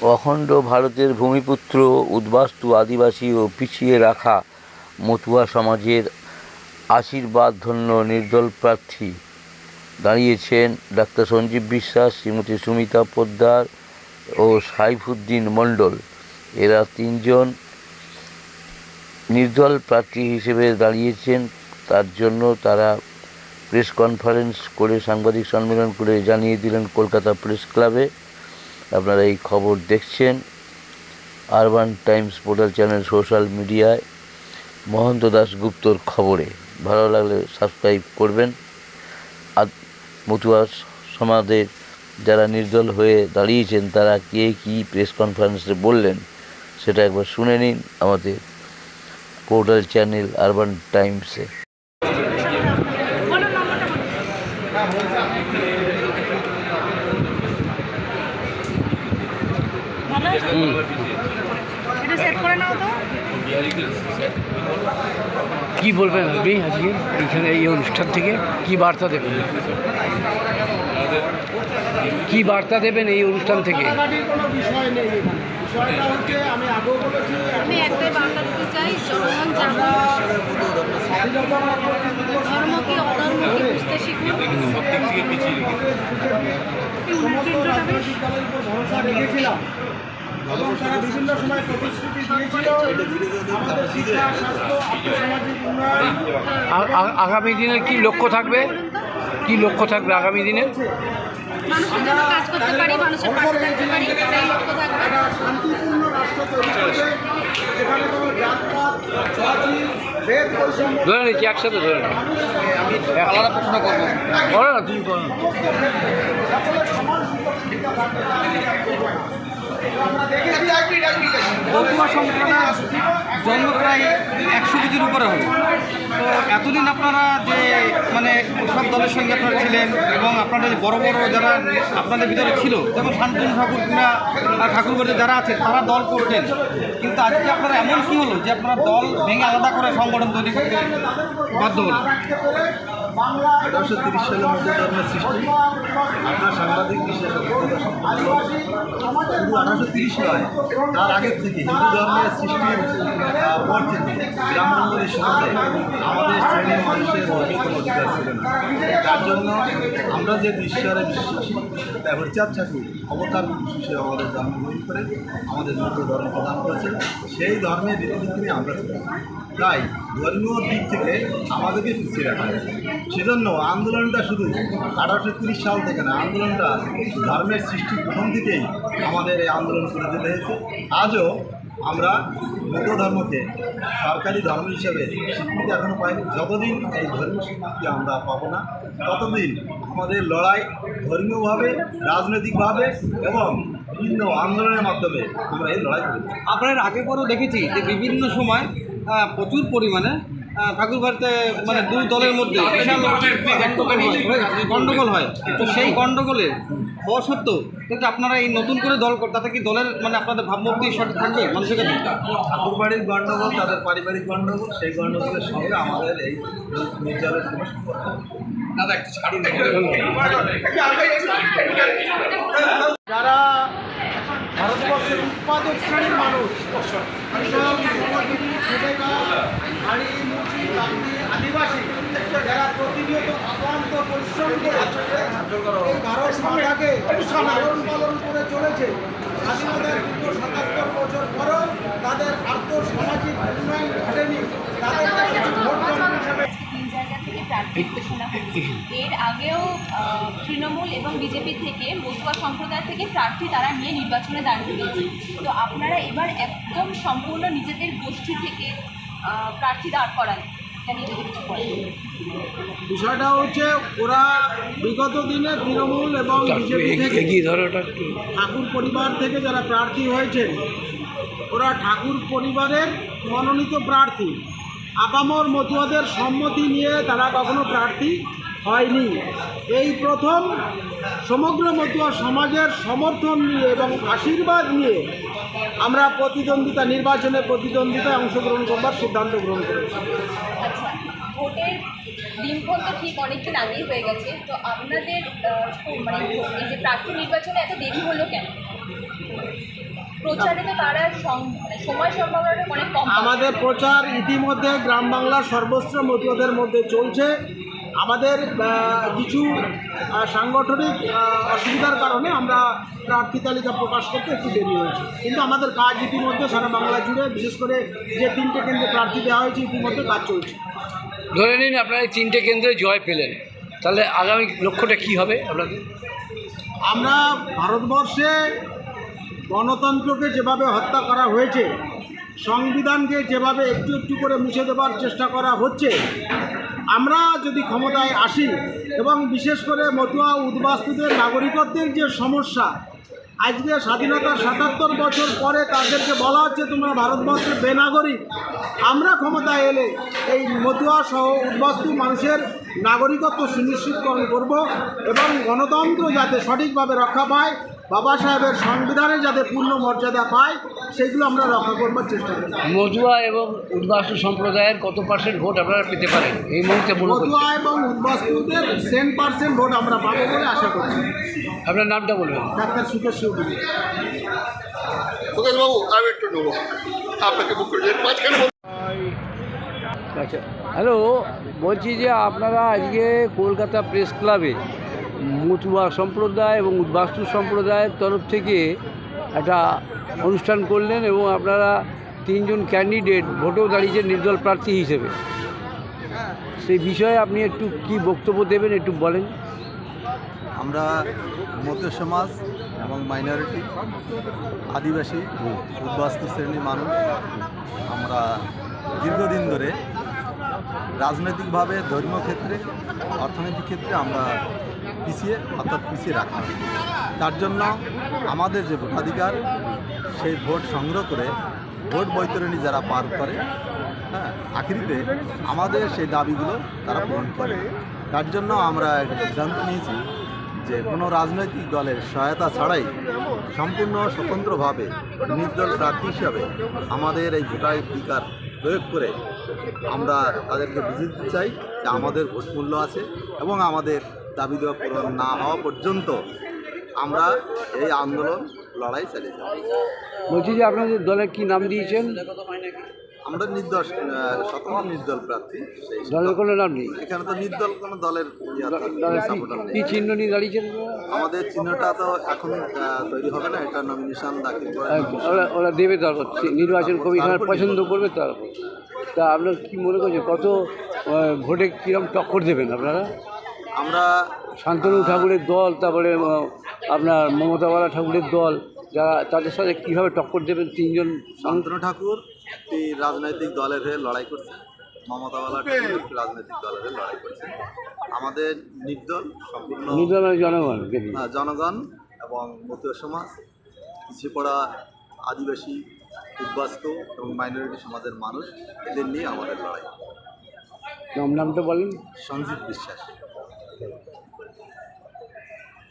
অখণ্ড ভারতের ভূমিপুত্র, উদ্বাস্তু আদিবাসী ও পিছিয়ে রাখা মতুয়া সমাজের আশীর্বাদধন্য নির্দল প্রার্থী দাঁড়িয়েছেন ডাক্তার সঞ্জীব বিশ্বাস, শ্রীমতী সুমিতা পোদ্দার ও সাইফুদ্দিন মণ্ডল। এরা তিনজন নির্দল প্রার্থী হিসেবে দাঁড়িয়েছেন। তার জন্য তারা প্রেস কনফারেন্স করে সাংবাদিক সম্মেলন করে জানিয়ে দিলেন কলকাতা প্রেস ক্লাবে। আপনারা এই খবর দেখছেন। Urban Times portal channel social মিডিয়ায় মহন্ত দাশগুপ্তর খবরে। ভালো লাগলে সাবস্ক্রাইব করবেন। আর মতুয়া সমাজের যারা নির্দল হয়ে দাঁড়িয়েছেন, তারা কে কী প্রেস কনফারেন্সে বললেন, সেটা একবার শুনে নিন আমাদের পোর্টাল চ্যানেল আরবান টাইমসে ভালো আছে? এটা সেট করে নাও তো। কি বলবেন আপনি আজকে? এইখানে এই অনুষ্ঠান থেকে কি বার্তা দেবেন? কি বার্তা দেবেন এই অনুষ্ঠান থেকে? কাটাকাটির কোনো বিষয় নেই এখানে। বিষয়টা হচ্ছে আমি আগেও বলেছি আমি একটাই বার্তা দিতে চাই জনগণ জানুন স্বাধীনতা পরবর্তী ধর্ম কি অধর্ম কি বুঝতে শিখুন। সমস্ত রাজনৈতিক দলের উপর ভরসা রেখেছিলাম। এবং তারা বিভিন্ন সময় প্রতিশ্রুতি দিয়েছিল। আমাদের শিক্ষা স্বাস্থ্য আর্থসামাজিক উন্নয়ন। আগামী দিনের কি লক্ষ্য থাকবে? কি লক্ষ্য থাকবে আগামী দিনে? মানুষের জন্য কাজ করতে পারি মানুষের পাশে থাকতে পারি এটাই লক্ষ্য থাকবে। একটা শান্তিপূর্ণ রাষ্ট্র তৈরি করবে যেখানে কোনো জাতপাত জাতি ভেদ বৈষম্য। ধরে নিচ্ছি একসাথে ধরে নিচ্ছি। আলাদা প্রশ্ন করব। করো না তুমি করো না। বকুয়া সম্প্রদায়ের জন্ম প্রায় একশো কেজির উপরে হবে। তো এতদিন আপনারা যে মানে সব দলের সঙ্গে আপনারা ছিলেন এবং আপনাদের বড় বড় যারা আপনাদের ভিতরে ছিল যেমন শান্তনু ঠাকুর কিংবা আহ, ঠাকুরবাড়ি যারা আছে তারা দল করতেন। কিন্তু আজকে আপনারা এমন কি হলো যে আপনারা দল ভেঙে আলাদা করে সংগঠন তৈরি করতে বাধ্য হলো আঠারোশো তিরিশ সালের মধ্যে ধর্মের সৃষ্টি। আপনার সাংবাদিক। শুধু আঠারোশো তিরিশ নয়, তার আগের থেকে হিন্দু ধর্মের সৃষ্টির পর থেকে। ব্রাহ্মণদের সমাজে আমাদের শ্রেণির মানুষের কোনো অধিকার ছিল না। তার জন্য আমরা যে ঈশ্বরে বিশ্বাসী, তাই হরিচাঁদ ঠাকুর অবতার হিসেবে আমাদের জন্মগ্রহণ করে আমাদের মতো ধর্ম প্রদান করেছে সেই ধর্মের রীতিনীতি আমরা চলি তাই ধর্মীয় দিক থেকে আমাদেরকে পিছিয়ে রাখা হয়েছে। সেজন্য আন্দোলনটা শুধু আঠারোশো তিরিশ সাল থেকে না, আন্দোলনটা ধর্মের সৃষ্টির প্রথম থেকেই আমাদের এই আন্দোলন করে যেতে হয়েছে। আজও আমরা বৌদ্ধ ধর্মকে সরকারি ধর্ম হিসেবে স্বীকৃতি এখনও পাইনি। যতদিন এই ধর্মীয় স্বীকৃতি আমরা পাবো না, ততদিন আমাদের লড়াই ধর্মীয়ভাবে, রাজনৈতিকভাবে এবং বিভিন্ন আন্দোলনের মাধ্যমে আমরা এই লড়াই করি। আপনার আগে পরেও দেখেছি যে বিভিন্ন সময় প্রচুর পরিমাণে। ঠাকুর বাড়িতে মানে দুই দলের মধ্যে গন্ডগোল হয় গন্ডগোল হয়। তো সেই গন্ডগোলে হওয়া সত্ত্বেও কিন্তু আপনারা এই নতুন করে দল কর- তাতে কি দলের মানে আপনাদের ভাবমূর্তি সঠিক থাকবে মানুষের কাছে ঠাকুরবাড়ির গণ্ডগোল তাদের পারিবারিক গণ্ডগোল সেই গণ্ডগোলের সঙ্গে আমাদের এই নির্যাতনের কোনো সম্পর্ক যারা ভারতবর্ষের উৎপাদক শ্রেণির মানুষ আদিবাসী যারা প্রতিনিয়ত অক্লান্ত পরিশ্রম করে এই ভারত মাতাকে পালন করে চলেছে স্বাধীনতার পরেও তাদের আর্থ সামাজিক উন্নয়ন ঘটেনি তাদের কাছে ভোট ব্যাংক হিসাবে তিন জায়গা থেকে প্রার্থী ঘোষণা হয়েছে এর আগেও তৃণমূল এবং বিজেপি থেকে মতুয়া সম্প্রদায় থেকে প্রার্থী তারা নিয়ে নির্বাচনে দাঁড়িয়ে দিয়েছে তো আপনারা এবার একদম সম্পূর্ণ নিজেদের গোষ্ঠী থেকে প্রার্থী দাঁড় করান। বিষয়টা হচ্ছে ওরা বিগত দিনে তৃণমূল এবং বিজেপি থেকে ঠাকুর পরিবার থেকে যারা প্রার্থী হয়েছেন ওরা ঠাকুর পরিবারের মনোনীত প্রার্থী। আপামর মতুয়াদের সম্মতি নিয়ে তারা কখনো প্রার্থী হয়নি। এই প্রথম সমগ্র মতুয়া সমাজের সমর্থন নিয়ে এবং আশীর্বাদ নিয়ে আমরা প্রতিদ্বন্দ্বিতা, নির্বাচনে প্রতিদ্বন্দ্বিতায় অংশগ্রহণ করবার সিদ্ধান্ত গ্রহণ করেছি। আচ্ছা ভোটের দিনক্ষণ তো ঠিক অনেকদিন আগেই হয়ে গেছে। তো আপনাদের মানে এই যে প্রার্থী নির্বাচনে এত দেরি হলো কেন? প্রচারে তো তারা সময় সম্ভাবনাটা অনেক কম। আমাদের প্রচার ইতিমধ্যে গ্রাম বাংলার সর্বস্ব মতুয়াদের মধ্যে চলছে। আমাদের কিছু সাংগঠনিক অসুবিধার কারণে আমরা প্রার্থী তালিকা প্রকাশ করতে একটু দেরি হয়েছে। কিন্তু আমাদের কাজ ইতিমধ্যে সারা বাংলা জুড়ে বিশেষ করে যে তিনটে কেন্দ্রে প্রার্থী দেওয়া হয়েছে ইতিমধ্যে কাজ চলছে। ধরে নিন আপনারা এই তিনটে কেন্দ্রে জয় পেলেন। তাহলে আগামী লক্ষ্যটা কি হবে আপনাদের? আমরা ভারতবর্ষে গণতন্ত্রকে যেভাবে হত্যা করা হয়েছে, সংবিধানকে যেভাবে একটু একটু করে মুছে দেবার চেষ্টা করা হচ্ছে, আমরা যদি ক্ষমতায় আসি এবং বিশেষ করে মতুয়া উদ্বাস্তুদের নাগরিকত্বের যে সমস্যা, আজকে স্বাধীনতার সাতাত্তর বছর পরে তাদেরকে বলা হচ্ছে তোমরা ভারতবর্ষের বেনাগরিক, আমরা ক্ষমতায় এলে এই মতুয়া সহ উদ্বাস্তু মানুষের নাগরিকত্ব সুনিশ্চিতকরণ করব এবং গণতন্ত্র যাতে সঠিকভাবে রক্ষা পায় বাবা সাহেবের সংবিধানে যাতে পূর্ণ মর্যাদা পায় সেগুলো আমরা রক্ষা করবার চেষ্টা করি মধুয়া এবং উদ্বাস্তু সম্প্রদায়ের কত পার্সেন্ট ভোট আপনারা পেতে পারেন? এই মুহূর্তে মতুয়া এবং উদ্বাস্তুদের সেন পার্সেন্ট ভোট আমরা পাবো বলে আশা করছি। আপনার নামটা বলবেন। ডাক্তার সুকেশ চৌধুরী। বাবু আমি একটু নেব। আপনাকে বুক করে মাঝখানে আচ্ছা। হ্যালো বলছি যে আপনারা আজকে কলকাতা প্রেস ক্লাবে মতুয়া সম্প্রদায় এবং উদ্বাস্তু সম্প্রদায়ের তরফ থেকে একটা অনুষ্ঠান করলেন এবং আপনারা তিনজন ক্যান্ডিডেট ভোটেও দাঁড়িয়েছেন নির্দল প্রার্থী হিসেবে। সেই বিষয়ে আপনি একটু কি বক্তব্য দেবেন একটু বলেন। আমরা মধ্য সমাজ এবং মাইনরিটি আদিবাসী, উদ্বাস্তু শ্রেণির মানুষ, আমরা দীর্ঘদিন ধরে রাজনৈতিকভাবে ধর্মীয় ক্ষেত্রে অর্থনৈতিক ক্ষেত্রে আমরা পিছিয়ে, অর্থাৎ পিছিয়ে রাখা তার জন্য আমাদের যে ভোটাধিকার, সেই ভোট সংগ্রহ করে ভোট বৈতরণী যারা পার করে হ্যাঁ আখেরিতে আমাদের সেই দাবিগুলো তারা পূরণ করে। তার জন্য আমরা একটা সিদ্ধান্ত নিয়েছি যে কোনো রাজনৈতিক দলের সহায়তা ছাড়াই সম্পূর্ণ স্বতন্ত্রভাবে নির্দল প্রার্থী হিসাবে আমাদের এই ভোটাধিকার প্রয়োগ করে আমরা তাদেরকে বুঝিয়ে দিতে চাই যে আমাদের ভোট মূল্য আছে এবং আমাদের দাবি দেওয়া পূরণ না হওয়া পর্যন্ত আমরা এই আন্দোলন লড়াই চালিয়ে যাব। বলছি যে আপনাদের দলের কি নাম দিয়েছেন? আমরা নির্দল স্বতন্ত্র নির্দল প্রার্থী। দলের কোনো নাম নেই। এখানে তো নির্দল কোনো দলের ইয়ে কি- চিহ্ন নিয়ে দাঁড়িয়েছেন আমাদের চিহ্নটা তো এখন তৈরি হবে না এটা নমিনেশন দাখিল ওরা ওরা দেবে তারপর নির্বাচন কমিশনার পছন্দ করবে তারপর তা আপনার কি মনে করছেন কত ভোটে কীরকম টক্কর দেবেন আপনারা? আমরা শান্তনু ঠাকুরের দল তারপরে আপনার মমতাওয়ালা ঠাকুরের দল যারা তাদের সাথে কীভাবে টক্কর দেবেন তিনজন? শান্তনু ঠাকুর একটি রাজনৈতিক দলের হয়ে লড়াই করছে। মমতাওয়ালা একটি রাজনৈতিক দলের হয়ে লড়াই করছে। আমাদের নির্দল সম্পূর্ণ জনগণ জনগণ এবং মতীয় সমাজ পিছিয়ে পড়া আদিবাসী উদ্বাস্তু এবং মাইনরিটি সমাজের মানুষ এদের নিয়ে আমাদের লড়াই। নাম নামটা বলেন। সঞ্জিত বিশ্বাস।